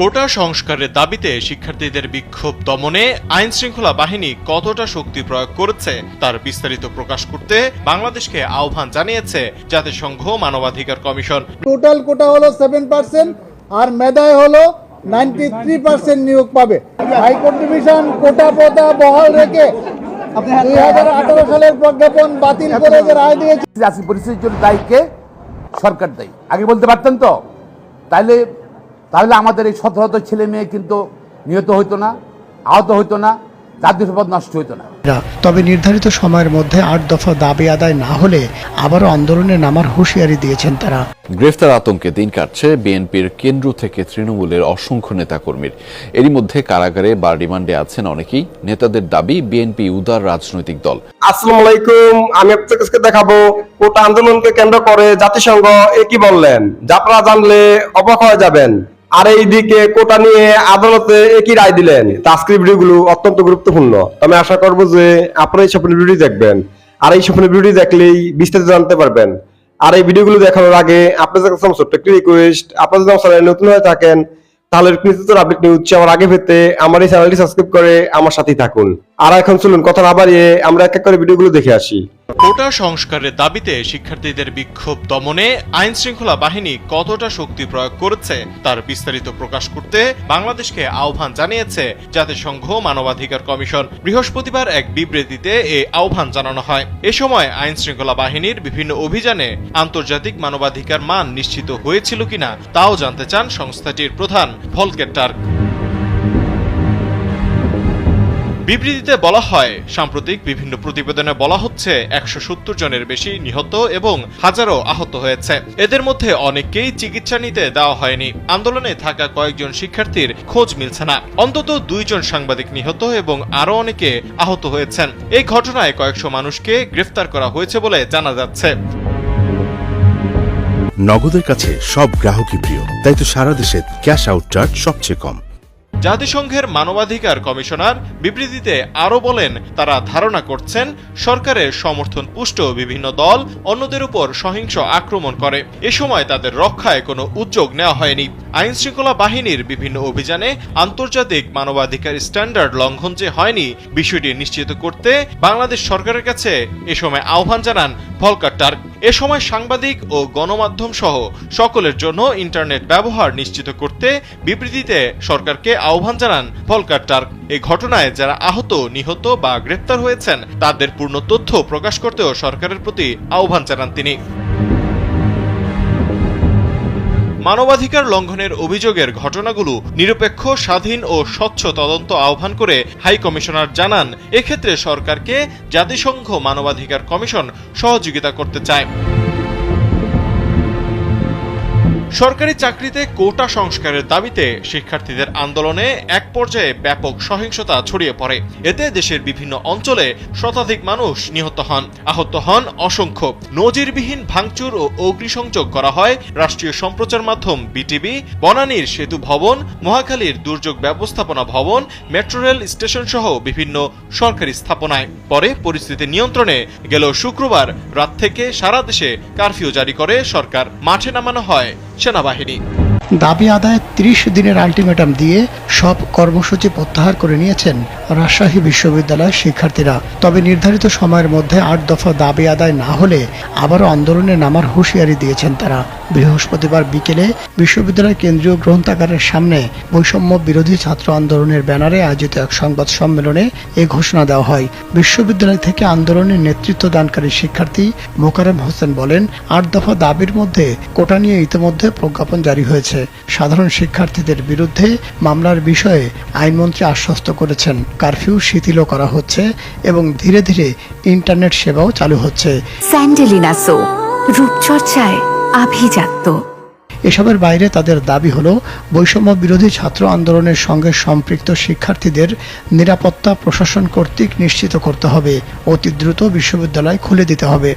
কোটা সংস্কারের দাবিতে শিক্ষার্থীদের বিক্ষোভ দমনে আইন শৃঙ্খলা বাহিনী কতটা শক্তি প্রয়োগ করেছে তার বিস্তারিত প্রকাশ করতে বাংলাদেশকে আহ্বান জানিয়েছে জাতিসংঘ মানবাধিকার কমিশন। টোটাল কোটা হলো সেভেন পার্সেন্ট আর মেধায় হলো নাইনটি থ্রি পার্সেন্ট নিয়োগ পাবে। হাইকোর্ট ডিভিশন কোটা পোতা বহাল রেখে দুই হাজার আঠারো সালের প্রজ্ঞাপন বাতিল করে যে রায় দিয়েছে। পরিস্থিতির জন্য দায়ীকে সরকার দায়ী। আগে বলতে পারতেন তো? তাহলে তাহলে আমাদের এই শত শত ছেলে মেয়ে কিন্তু নিহত হইতো না আহত হইতো না জাতীয় সম্পদ নষ্ট হইতো না। তবে নির্ধারিত সময়ের মধ্যে আট দফা দাবি আদায় না হলে আবারও আন্দোলনে নামার হুঁশিয়ারি দিয়েছেন তারা। গ্রেফতার আতঙ্কে দিন কাটছে বিএনপির কেন্দ্র থেকে তৃণমূলের অসংখ্য নেতাকর্মীর। এরই মধ্যে কারাগারে বা রিমান্ডে আছেন অনেকেই। নেতাদের দাবি বিএনপি উদার রাজনৈতিক দল। আসসালামু আলাইকুম আমি আপনাদের কাছে দেখাবো কোটা আন্দোলনকে কেন্দ্র করে জাতিসংঘ এ কি বললেন। যা আপনারা জানলে অবাক হয়ে যাবেন। আর এইদিকে কোটা নিয়ে আদালতে একই রায় দিলেন। তাস্ক্রিপ ভিডিওগুলো অত্যন্ত গুরুত্বপূর্ণ। আমি আশা করব যে আপনারা এই স্বপ্নের ভিডিও দেখবেন। আর এই স্বপ্নের ভিডিও দেখলেই বিস্তারিত জানতে পারবেন। আর এই ভিডিওগুলো দেখানোর আগে আপনাদের কাছে আমার একটি রিকোয়েস্ট আপনারা যদি আমার চ্যানেলে নতুন হয়ে থাকেন, তাহলে নিত্য আপডেট নিউজ আমার আগে পেতে আমার এই চ্যানেলটি সাবস্ক্রাইব করে আমার সাথেই থাকুন। আর এখন চলুন কথা না বাড়িয়ে আমরা এক এক করে ভিডিওগুলো দেখে আসি। কোটা সংস্কারের দাবিতে শিক্ষার্থীদের বিক্ষোভ দমনে আইন শৃঙ্খলা বাহিনী কতটা শক্তি প্রয়োগ করেছে তার বিস্তারিত প্রকাশ করতে বাংলাদেশকে আহ্বান জানিয়েছে জাতিসংঘ মানবাধিকার কমিশন। বৃহস্পতিবার এক বিবৃতিতে এ আহ্বান জানানো হয়। এ সময় আইন শৃঙ্খলা বাহিনীর বিভিন্ন অভিযানে আন্তর্জাতিক মানবাধিকার মান নিশ্চিত হয়েছিল কিনা তাও জানতে চান সংস্থাটির প্রধান ভলকের টার্ক। বিবৃতিতে বলা হয়, সাম্প্রতিক বিভিন্ন প্রতিবেদনে বলা হচ্ছে একশো সত্তর জনের বেশি নিহত এবং হাজারো আহত হয়েছে। এদের মধ্যে অনেককেই চিকিৎসা নিতে দেওয়া হয়নি। আন্দোলনে থাকা কয়েকজন শিক্ষার্থীর খোঁজ মিলছে না। অন্তত দুইজন সাংবাদিক নিহত এবং আরও অনেকে আহত হয়েছেন। এই ঘটনায় কয়েকশো মানুষকে গ্রেফতার করা হয়েছে বলে জানা যাচ্ছে। নগদের কাছে সব গ্রাহকই প্রিয়, তাই তো সারা দেশে ক্যাশ আউট চার্জ সবচেয়ে কম। জাতিসংঘের মানবাধিকার কমিশনার বিবৃতিতে আরও বলেন, তারা ধারণা করছেন, সরকারের সমর্থন পুষ্ট বিভিন্ন দল অন্যদের উপর সহিংস আক্রমণ করে। এ সময় তাদের রক্ষায় কোনো উদ্যোগ নেওয়া হয়নি। আইন শৃঙ্খলা বাহিনীর বিভিন্ন অভিযানে আন্তর্জাতিক মানবাধিকার স্ট্যান্ডার্ড লঙ্ঘন যে হয়নি, বিষয়টি নিশ্চিত করতে বাংলাদেশ সরকারের কাছে এ সময় আহ্বান জানান ভলকার টার্ক এ সময় সাংবাদিক ও গণমাধ্যম সহ সকলের জন্য ইন্টারনেট ব্যবহার নিশ্চিত করতে বিবৃতিতে সরকারকে আহ্বান জানান ভলকার টার্ক। এই ঘটনায় যারা আহত, নিহত বা গ্রেপ্তার হয়েছেন, তাদের পূর্ণ তথ্য প্রকাশ করতেও সরকারের প্রতি আহ্বান জানান তিনি। মানবাধিকার লঙ্ঘনের অভিযোগের ঘটনাগুলো নিরপেক্ষ, স্বাধীন ও স্বচ্ছ তদন্ত আহ্বান করে হাই কমিশনার জানান, এক্ষেত্রে সরকারকে জাতিসংঘ মানবাধিকার কমিশন সহযোগিতা করতে চায়। সরকারি চাকরিতে কোটা সংস্কারের দাবিতে শিক্ষার্থীদের আন্দোলনে এক পর্যায়ে ব্যাপক সহিংসতা ছড়িয়ে পড়ে। এতে দেশের বিভিন্ন অঞ্চলে শতাধিক মানুষ নিহত হন। আহত হন অসংখ্য। নজিরবিহীন ভাঙচুর ও অগ্নিসংযোগ করা হয় রাষ্ট্রীয় সম্প্রচার মাধ্যম বিটিভি, বনানীর সেতু ভবন, মহাখালীর দুর্যোগ ব্যবস্থাপনা ভবন, মেট্রো রেল স্টেশন সহ বিভিন্ন সরকারি স্থাপনায়। পরে পরিস্থিতি নিয়ন্ত্রণে গেল শুক্রবার রাত থেকে সারা দেশে কারফিউ জারি করে সরকার। মাঠে নামানো হয় সেনাবাহিনী দাবি আদায় ত্রিশ দিনের আলটিমেটাম দিয়ে সব কর্মসূচি প্রত্যাহার করে নিয়েছেন রাজশাহী বিশ্ববিদ্যালয়ের শিক্ষার্থীরা। তবে নির্ধারিত সময়ের মধ্যে আট দফা দাবি আদায় না হলে আবারও আন্দোলনে নামার হুঁশিয়ারি দিয়েছেন তারা। বৃহস্পতিবার বিকেলে বিশ্ববিদ্যালয়ের কেন্দ্রীয় গ্রন্থাগারের সামনে বৈষম্য বিরোধী ছাত্র আন্দোলনের ব্যানারে আয়োজিত এক সংবাদ সম্মেলনে এ ঘোষণা দেওয়া হয়। বিশ্ববিদ্যালয় থেকে আন্দোলনের নেতৃত্ব দানকারী শিক্ষার্থী মোকারেম হোসেন বলেন, আট দফা দাবির মধ্যে কোটা নিয়ে ইতিমধ্যে প্রজ্ঞাপন জারি হয়েছে। সাধারণ শিক্ষার্থীদের বিরুদ্ধে মামলার বিষয়ে আইনমন্ত্রী আশ্বস্ত করেছেন। কারফিউ শিথিলও করা হচ্ছে এবং ধীরে ধীরে ইন্টারনেট সেবাও চালু হচ্ছে। স্যান্ডেলিনা সো রূপচর্চায় আভিজাত্য। এসবের বাইরে তাদের দাবি হলো বৈষম্য বিরোধী ছাত্র আন্দোলনের সঙ্গে সম্পৃক্ত শিক্ষার্থীদের নিরাপত্তা প্রশাসন কর্তৃক নিশ্চিত করতে হবে। অতি দ্রুত বিশ্ববিদ্যালয় খুলে দিতে হবে।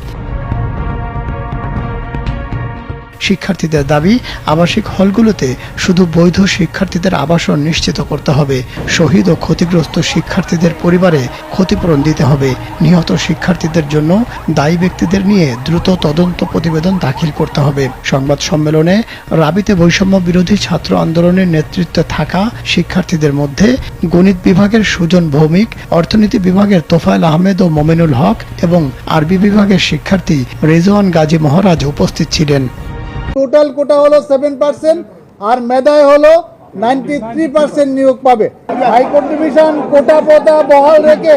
শিক্ষার্থীদের দাবি, আবাসিক হলগুলোতে শুধু বৈধ শিক্ষার্থীদের আবাসন নিশ্চিত করতে হবে। শহীদ ও ক্ষতিগ্রস্ত শিক্ষার্থীদের পরিবারে ক্ষতিপূরণ দিতে হবে। নিহত শিক্ষার্থীদের জন্য দায়ী ব্যক্তিদের নিয়ে দ্রুত তদন্ত প্রতিবেদন দাখিল করতে হবে। সংবাদ সম্মেলনে রাবিতে বৈষম্য বিরোধী ছাত্র আন্দোলনের নেতৃত্বে থাকা শিক্ষার্থীদের মধ্যে গণিত বিভাগের সুজন ভৌমিক, অর্থনীতি বিভাগের তোফায়েল আহমেদ ও মোমেনুল হক এবং আরবি বিভাগের শিক্ষার্থী রেজওয়ান গাজী মহারাজ উপস্থিত ছিলেন। টোটাল কোটা হলো সেভেন পার্সেন্ট আর মেধায় হলো নাইনটি থ্রি পার্সেন্ট নিয়োগ পাবে। হাইকোর্ট ডিভিশন কোটা পোতা বহাল রেখে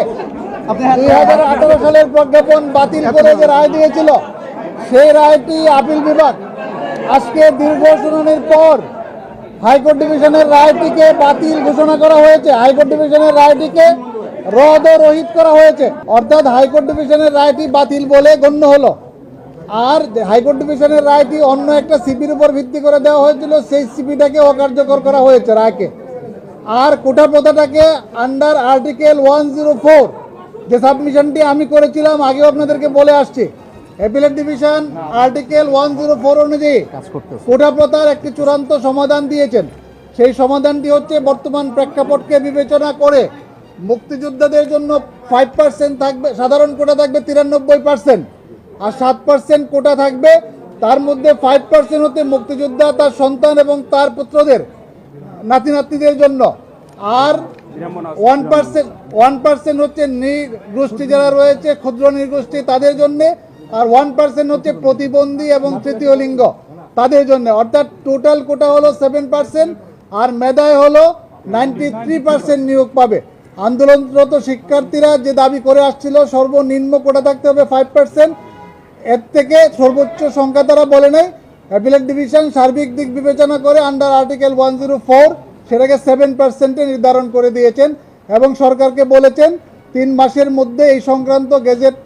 দুই হাজার আঠারো সালের প্রজ্ঞাপন বাতিল করে যে রায় দিয়েছিল সেই রায়টি আপিল বিভাগ আজকে দীর্ঘ শুনানির পর হাইকোর্ট ডিভিশনের রায়টিকে বাতিল ঘোষণা করা হয়েছে। হাইকোর্ট ডিভিশনের রায়টিকে রদ ও রহিত করা হয়েছে। অর্থাৎ হাইকোর্ট ডিভিশনের রায়টি বাতিল বলে গণ্য হলো। আর হাইকোর্ট ডিভিশনের রায়টি অন্য একটা সিপির উপর ভিত্তি করে দেওয়া হয়েছিল সেই সিপিটাকে অকার্যকর করা হয়েছে রায়কে। আর quota প্রথাটাকে under article one zero four যে সাবমিশনটি আমি করেছিলাম আগেও আপনাদেরকে বলে আসছি। Appellate division article one zero four অনুযায়ী কোটা প্রথার একটি চূড়ান্ত সমাধান দিয়েছেন। সেই সমাধানটি হচ্ছে বর্তমান প্রেক্ষাপটকে বিবেচনা করে মুক্তিযোদ্ধাদের জন্য ফাইভ পার্সেন্ট থাকবে সাধারণ কোটা থাকবে তিরানব্বই পার্সেন্ট আর সাত পার্সেন্ট কোটা থাকবে, তার মধ্যে ফাইভ পার্সেন্ট হতে মুক্তিযোদ্ধা, তার সন্তান এবং তার পুত্রদের নাতি নাতনিদের জন্য। আর ওয়ান পার্সেন্ট ওয়ান পার্সেন্ট হচ্ছে নৃগোষ্ঠী যারা রয়েছে, ক্ষুদ্র নৃগোষ্ঠী তাদের জন্য, আর ওয়ান পার্সেন্ট হচ্ছে প্রতিবন্ধী এবং তৃতীয় লিঙ্গ, তাদের জন্য। অর্থাৎ টোটাল কোটা হলো সেভেন পার্সেন্ট আর মেধায় হলো নাইনটি থ্রি পার্সেন্ট নিয়োগ পাবে। আন্দোলনরত শিক্ষার্থীরা যে দাবি করে আসছিল, সর্বনিম্ন কোটা থাকতে হবে ফাইভ পার্সেন্ট এর থেকে সর্বোচ্চ সংখ্যা তারা বলে নেই। অ্যাপিলেট ডিভিশন সার্বিক দিক বিবেচনা করে under article one zero four সেটাকে সেভেন পার্সেন্টে নির্ধারণ করে দিয়েছেন এবং সরকারকে বলেছেন তিন মাসের মধ্যে এই সংক্রান্ত গেজেট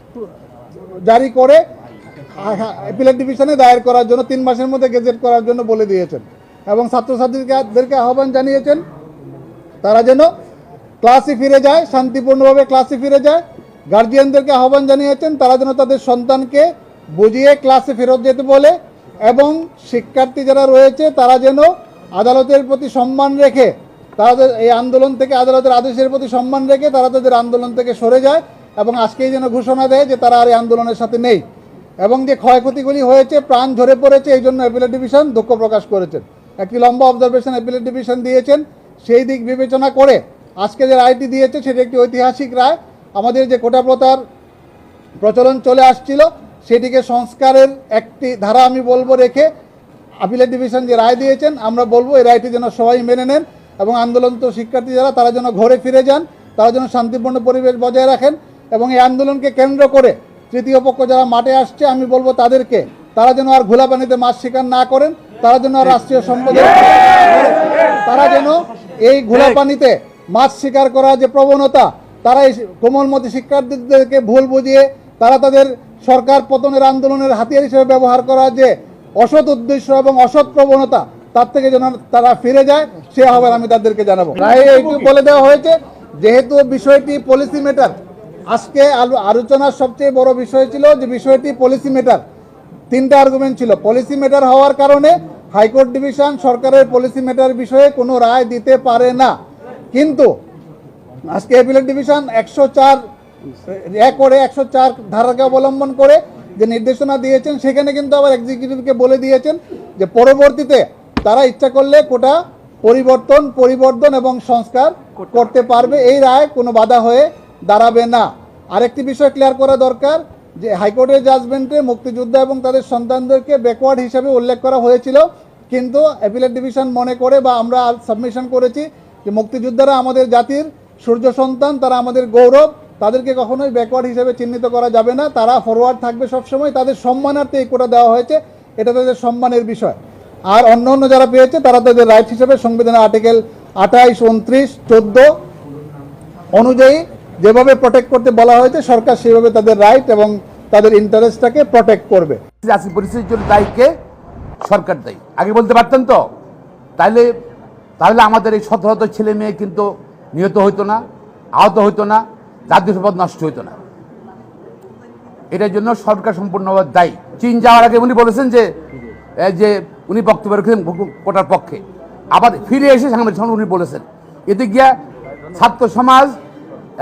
জারি করে অ্যাপিলেট ডিভিশনে দায়ের করার জন্য, তিন মাসের মধ্যে গেজেট করার জন্য বলে দিয়েছেন। এবং ছাত্রছাত্রীদেরকে আহ্বান জানিয়েছেন তারা যেন ক্লাসে ফিরে যায়, শান্তিপূর্ণভাবে ক্লাসে ফিরে যায়। গার্জিয়ানদেরকে আহ্বান জানিয়েছেন তারা যেন তাদের সন্তানকে বুঝিয়ে ক্লাসে ফেরত যেতে বলে এবং শিক্ষার্থী যারা রয়েছে তারা যেন আদালতের প্রতি সম্মান রেখে তাদের এই আন্দোলন থেকে আদালতের আদেশের প্রতি সম্মান রেখে তারা তাদের আন্দোলন থেকে সরে যায় এবং আজকেই যেন ঘোষণা দেয় যে তারা আর এই আন্দোলনের সাথে নেই এবং যে ক্ষয়ক্ষতিগুলি হয়েছে, প্রাণ ঝরে পড়েছে, এই জন্য অ্যাপিলেট ডিভিশন দুঃখ প্রকাশ করেছেন। একটি লম্বা অবজারভেশন অ্যাপিলেট ডিভিশন দিয়েছেন। সেই দিক বিবেচনা করে আজকে যে রায়টি দিয়েছে, সেটি একটি ঐতিহাসিক রায়। আমাদের যে কোটা প্রথার প্রচলন চলে আসছিল সেটিকে সংস্কারের একটি ধারা আমি বলব রেখে আপিলেট ডিভিশন যে রায় দিয়েছেন, আমরা বলব এই রায়টি যেন সবাই মেনে নেন এবং আন্দোলনরত শিক্ষার্থী যারা, তারা যেন ঘরে ফিরে যান, তারা যেন শান্তিপূর্ণ পরিবেশ বজায় রাখেন এবং এই আন্দোলনকে কেন্দ্র করে তৃতীয় পক্ষ যারা মাঠে আসছে, আমি বলব তাদেরকে, তারা যেন আর ঘোলা পানিতে মাছ শিকার না করেন, তারা যেন আর রাষ্ট্রীয় সম্পদের তারা যেন এই ঘোলা পানিতে মাছ শিকার করার যে প্রবণতা, তারা এই কোমলমতি শিক্ষার্থীদেরকে ভুল বুঝিয়ে, তারা তাদের সরকার পতনের আন্দোলনের হাতিয়ার হিসেবে ব্যবহার করা যে অসৎ উদ্দেশ্য এবং অসৎ প্রবণতা তার থেকে যেন তারা ফিরে যায় সে আহ্বান আমি তাদেরকে জানাব। রায়ে একটু বলে দেওয়া হয়েছে যেহেতু বিষয়টি পলিসি মেটার আজকে আলো- আলোচনার সবচেয়ে বড় বিষয় ছিল যে বিষয়টি পলিসি মেটার তিনটা আর্গুমেন্ট ছিল। পলিসি মেটার হওয়ার কারণে হাইকোর্ট ডিভিশন সরকারের পলিসি মেটার বিষয়ে কোনো রায় দিতে পারে না। কিন্তু আজকে অ্যাপিলেট ডিভিশন একশো চার এক করে একশো চার ধারাকে অবলম্বন করে যে নির্দেশনা দিয়েছেন সেখানে কিন্তু আবার এক্সিকিউটিভকে বলে দিয়েছেন যে পরবর্তীতে তারা ইচ্ছা করলে কোটা পরিবর্তন পরিবর্তন এবং সংস্কার করতে পারবে। এই রায় কোনো বাধা হয়ে দাঁড়াবে না। আরেকটি বিষয় ক্লিয়ার করা দরকার যে হাইকোর্টের জাজমেন্টে মুক্তিযোদ্ধা এবং তাদের সন্তানদেরকে ব্যাকওয়ার্ড হিসাবে উল্লেখ করা হয়েছিল। কিন্তু অ্যাপিলেট ডিভিশন মনে করে বা আমরা সাবমিশন করেছি যে মুক্তিযোদ্ধারা আমাদের জাতির সূর্য সন্তান তারা আমাদের গৌরব তাদেরকে কখনোই ব্যাকওয়ার্ড হিসেবে চিহ্নিত করা যাবে না। তারা ফরওয়ার্ড থাকবে সবসময়। তাদের সম্মানার্থে এই কোটা দেওয়া হয়েছে। এটা তাদের সম্মানের বিষয়। আর অন্য অন্য যারা পেয়েছে, তারা তাদের রাইট হিসেবে সংবিধানের আর্টিকেল আঠাইশ, উনত্রিশ, চোদ্দ অনুযায়ী যেভাবে প্রোটেক্ট করতে বলা হয়েছে, সরকার সেভাবে তাদের রাইট এবং তাদের ইন্টারেস্টটাকে প্রোটেক্ট করবে। পরিস্থিতির জন্য দায়ীকে সরকার দায়ী। আগে বলতে পারতেন তো? তাহলে তাহলে আমাদের এই শত শত ছেলে মেয়ে কিন্তু নিহত হইতো না, আহত হইতো না। জাতীয় সম্পদ নষ্ট হইতো না। এটার জন্য সরকার সম্পূর্ণভাবে দায়ী। চীন যাওয়ার আগে উনি বলেছেন যে যে উনি বক্তব্য রেখেছেন কোটার পক্ষে। আবার ফিরে এসে সাংবাদিক সম্মেলনে উনি বলেছেন, এতে গিয়া ছাত্র সমাজ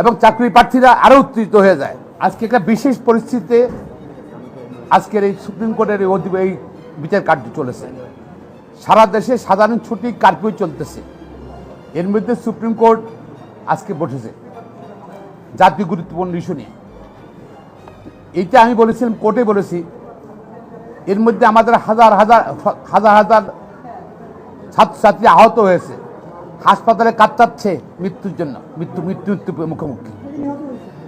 এবং চাকরি প্রার্থীরা আরও উত্তেজিত হয়ে যায়। আজকে একটা বিশেষ পরিস্থিতিতে আজকের এই সুপ্রিম কোর্টের এই বিচার কার্য চলেছে। সারা দেশে সাধারণ ছুটি কার্ফিউ চলতেছে। এর মধ্যে সুপ্রিম কোর্ট আজকে বসেছে। জাতীয় গুরুত্বপূর্ণ ইস্যু নিয়ে। এইটা আমি বলেছিলাম, কোর্টে বলেছি। এর মধ্যে আমাদের হাজার হাজার হাজার হাজার ছাত্রছাত্রী আহত হয়েছে। হাসপাতালে কাতরাচ্ছে মৃত্যুর জন্য, মৃত্যু মৃত্যু মৃত্যু মুখোমুখি।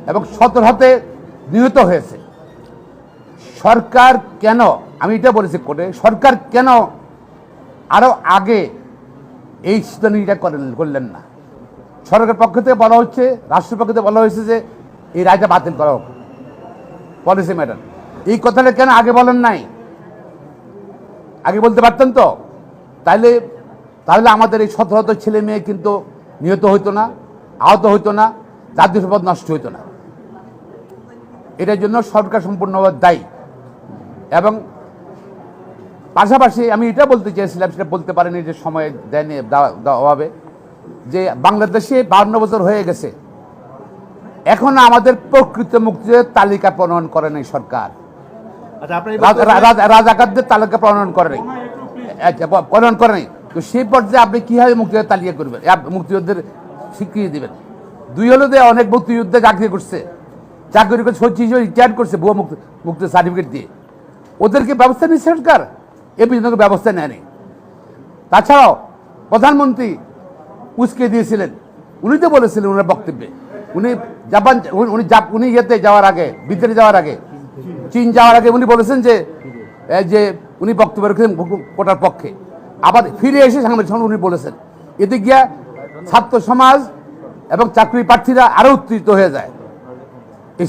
এবং সতর হাতে নিহত হয়েছে। সরকার কেন, আমি এটা বলেছি কোর্টে, সরকার কেন আরও আগে এই সিদ্ধান্তটা করেন, করলেন না? সরকারের পক্ষ থেকে বলা হচ্ছে, রাষ্ট্রের পক্ষ থেকে বলা হয়েছে যে এই রায়টা বাতিল করা হোক। পলিসি ম্যাটার এই কথাটা কেন আগে বলেন নাই? আগে বলতে পারতেন তো? তাইলে তাহলে আমাদের এই শত শত ছেলে মেয়ে কিন্তু নিহত হইতো না, আহত হইতো না, জাতীয় সম্পদ নষ্ট হইতো না। এটার জন্য সরকার সম্পূর্ণভাবে দায়ী। এবং পাশাপাশি আমি এটা বলতে চেয়েছিলাম, সেটা বলতে পারিনি যে সময় দেয়নি অভাবে যে বাংলাদেশে বান্ন বছর হয়ে গেছে এখন আমাদের প্রকৃত মুক্তির তালিকা প্রণয়ন করে নাই সরকার। রাজা- রাজাকারদের তালিকা প্রণয়ন করে নাই। আচ্ছা, প্রণয়ন করে নাই। তো সেই পর্যায়ে আপনি কীভাবে মুক্তিযোদ্ধা তালিকা করবেন? মুক্তিযুদ্ধের স্বীকৃতি দেবেন? দুই হলো যে অনেক মুক্তিযুদ্ধে চাকরি করছে। চাকরি করে সচিব হিসেবে রিটায়ার করছে ভুয়া মুক্তি মুক্তি সার্টিফিকেট দিয়ে। ওদেরকে ব্যবস্থা নিচ্ছে সরকার। এ পর্যন্ত ব্যবস্থা নেয়নি। তাছাড়াও প্রধানমন্ত্রী উস্কে দিয়েছিলেন। উনি তো বলেছিলেন ওনার বক্তব্যে। উনি জাপান, উনি- উনি ইয়েতে যাওয়ার আগে, বিদেশে যাওয়ার আগে, চীন যাওয়ার আগে উনি বলেছেন যে যে উনি বক্তব্য রেখেছেন কোটার পক্ষে। আবার ফিরে এসে সাংবাদিক সম্মেলনে উনি বলেছেন। এতে গিয়া ছাত্র সমাজ এবং চাকরি প্রার্থীরা আরও উত্তেজিত হয়ে যায়। এই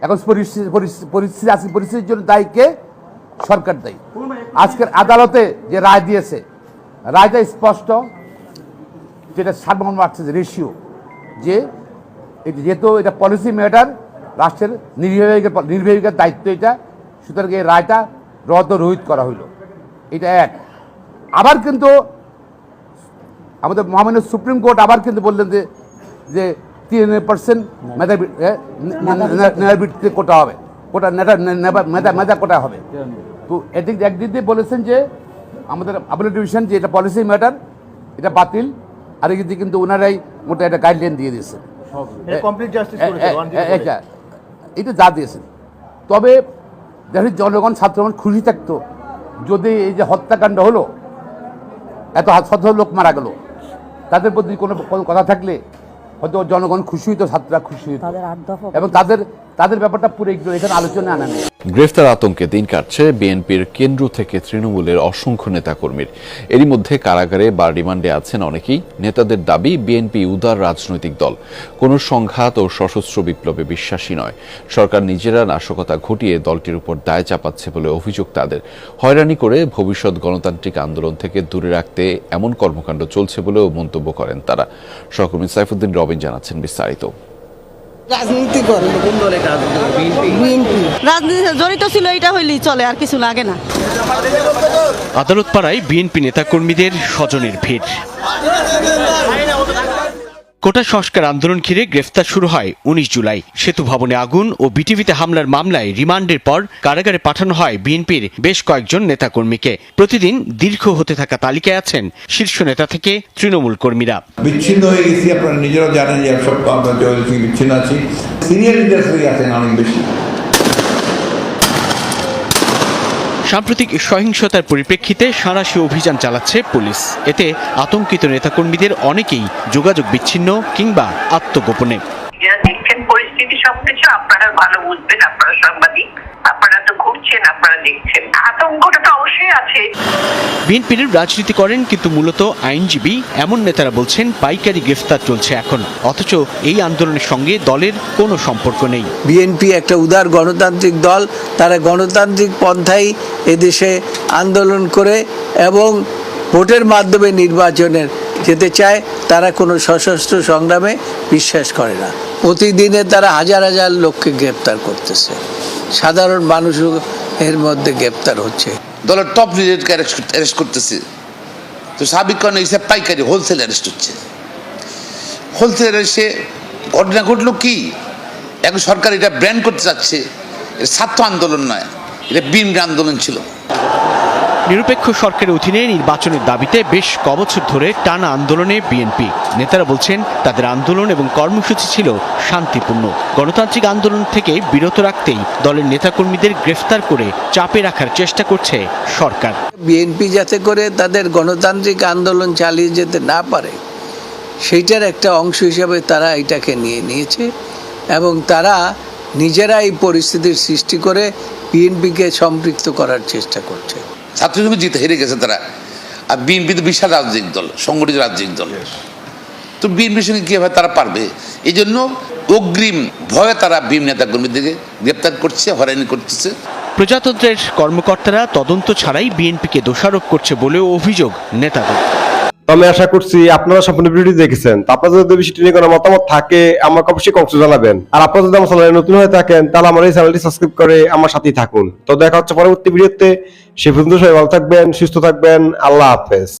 এখন পরিস্থিতি পরিস্থিতি- পরিস্থিতি পরিস্থিতির জন্য দায়ী কে? সরকার দায়ী। আজকের আদালতে যে রায় দিয়েছে, রায়টা স্পষ্ট। যেটা সার্বভৌম রাখছে রেশিও যে এটা যেহেতু এটা পলিসি ম্যাটার রাষ্ট্রের নির্বাহীর নির্বাহীর দায়িত্ব এটা সুতরাং এই রায়টা রদ রোহিত করা হইল। এটা এক। আবার কিন্তু আমাদের মহামান্য সুপ্রিম কোর্ট আবার কিন্তু বললেন যে যে তিন পার্সেন্ট মেধা মেধার কোটা। হবে। কোটা মেধা মেধা কোটা হবে। তো এদিক একদিক দিয়ে বলেছেন যে আমাদের আপিল ডিভিশন যে এটা পলিসি ম্যাটার এটা বাতিল। আর এদিকে কিন্তু ওনারাই মোটা একটা গাইডলাইন দিয়ে দিয়েছেন। এ- এটা এটা যা দিয়েছেন। তবে দেখি জনগণ ছাত্রগণ খুশি থাকতো। যদি এই যে হত্যাকাণ্ড হলো এত শত লোক মারা গেল তাদের প্রতি কোনো কথা থাকলে হয়তো জনগণ খুশি হইতো ছাত্ররা খুশি হইতো। এবং তাদের তাদের ব্যাপারটা পুরো এখানে আলোচনা আনা নেই। গ্রেফতার আতঙ্কে দিন কাটছে বিএনপির কেন্দ্র থেকে তৃণমূলের অসংখ্য নেতাকর্মীর। এরই মধ্যে কারাগারে বা রিমান্ডে আছেন অনেকেই। নেতাদের দাবি, বিএনপি উদার রাজনৈতিক দল। কোনো সংঘাত ও সশস্ত্র বিপ্লবে বিশ্বাসী নয়। সরকার নিজেরা নাশকতা ঘটিয়ে দলটির উপর দায় চাপাচ্ছে বলে অভিযোগ তাদের। হয়রানি করে ভবিষ্যৎ গণতান্ত্রিক আন্দোলন থেকে দূরে রাখতে এমন কর্মকাণ্ড চলছে বলেও মন্তব্য করেন তারা। সহকর্মী সাইফুদ্দিন রবিন জানাচ্ছেন বিস্তারিত। রাজনীতি করে। বিএনপি? রাজনীতি জড়িত ছিল এটা হইলেই চলে আর কিছু লাগে না। আদালত পাড়ায় বিএনপি নেতাকর্মীদের স্বজনের ভিড়। কোটা সংস্কার আন্দোলন ঘিরে গ্রেফতার শুরু হয় উনিশ জুলাই। সেতু ভবনে আগুন ও বিটিভিতে হামলার মামলায় রিমান্ডের পর কারাগারে পাঠানো হয় বিএনপির বেশ কয়েকজন নেতাকর্মীকে। প্রতিদিন দীর্ঘ হতে থাকা তালিকায় আছেন শীর্ষ নেতা থেকে তৃণমূল কর্মীরা। বিচ্ছিন্ন হয়ে গেছি, আপনারা নিজেরা জানেন যে সব আমরা বিচ্ছিন্ন আছি। সিনিয়র লিডার্স আছেন অনেক বেশি। সাম্প্রতিক সহিংসতার পরিপ্রেক্ষিতে সাঁড়াশি অভিযান চালাচ্ছে পুলিশ। এতে আতঙ্কিত নেতাকর্মীদের অনেকেই যোগাযোগ বিচ্ছিন্ন কিংবা আত্মগোপনে। পরিস্থিতি সবকিছু আপনারা ভালো বুঝবেন আপনারা সাংবাদিক আপনারা তো ঘুরছেন আপনারা দেখছেন। আতঙ্কটা তো অবশ্যই আছে। বিএনপির রাজনীতি করেন কিন্তু মূলত আইনজীবী এমন নেতারা বলছেন পাইকারি গ্রেফতার চলছে এখন। অথচ এই আন্দোলনের সঙ্গে দলের কোনো সম্পর্ক নেই। বিএনপি একটা উদার গণতান্ত্রিক দল তারা গণতান্ত্রিক পন্থাই এদেশে আন্দোলন করে এবং ভোটের মাধ্যমে নির্বাচনের যেতে চায়, তারা কোনো সশস্ত্র সংগ্রামে বিশ্বাস করে না। প্রতিদিনে তারা হাজার হাজার লোককে গ্রেপ্তার করতেছে। সাধারণ মানুষও এর মধ্যে গ্রেপ্তার হচ্ছে। দলের টপ লিডারকে অ্যারেস্ট করতেছে। তো সাবিক কারণে হিসাব পাইকারি হোলসেল অ্যারেস্ট হচ্ছে। হোলসেল অ্যারেস্টে ঘটনা ঘটলো কি? এখন সরকার এটা ব্র্যান্ড করতে চাচ্ছে। এটা ছাত্র আন্দোলন নয়, এটা বিন আন্দোলন ছিল। নিরপেক্ষ সরকারের অধীনে নির্বাচনের দাবিতে বেশ কবছর ধরে টানা আন্দোলনে বিএনপি। নেতারা বলছেন, তাদের আন্দোলন এবং কর্মসূচি ছিল শান্তিপূর্ণ। গণতান্ত্রিক আন্দোলন থেকে বিরত রাখতেই দলের নেতাকর্মীদের গ্রেফতার করে চাপে রাখার চেষ্টা করছে সরকার। বিএনপি যাতে করে তাদের গণতান্ত্রিক আন্দোলন চালিয়ে যেতে না পারে, সেইটার একটা অংশ হিসাবে তারা এটাকে নিয়ে নিয়েছে এবং তারা নিজেরা এই পরিস্থিতির সৃষ্টি করে বিএনপিকে সম্পৃক্ত করার চেষ্টা করছে। ছাত্রসংঘ জিতে হেরে গেছে তারা। আর বিএনপি তো বিশাল রাজনৈতিক দল সংগঠিত রাজনৈতিক দল। তো বিএনপির সঙ্গে কীভাবে তারা পারবে? এই জন্য অগ্রিম ভয়ে তারা বিএম নেতা কর্মীদেরকে গ্রেপ্তার করছে হয়রানি করতেছে। প্রজাতন্ত্রের কর্মকর্তারা তদন্ত ছাড়াই বিএনপিকে দোষারোপ করছে বলেও অভিযোগ নেতাদের। আমি আশা করছি আপনারা সম্পূর্ণ ভিডিওটি দেখেছেন। তো আপনাদের যদি বিষয়টি নিয়ে কোনো মতামত থাকে, আমাকে অবশ্যই কমেন্টে জানাবেন। আর আপনারা যদি আমার চ্যানেলে নতুন হয়ে থাকেন, তাহলে আমার এই চ্যানেলটি সাবস্ক্রাইব করে আমার সাথেই থাকুন। তো দেখা হচ্ছে পরবর্তী ভিডিওতে। সে পর্যন্ত সবাই ভালো থাকবেন, সুস্থ থাকবেন, আল্লাহ হাফেজ।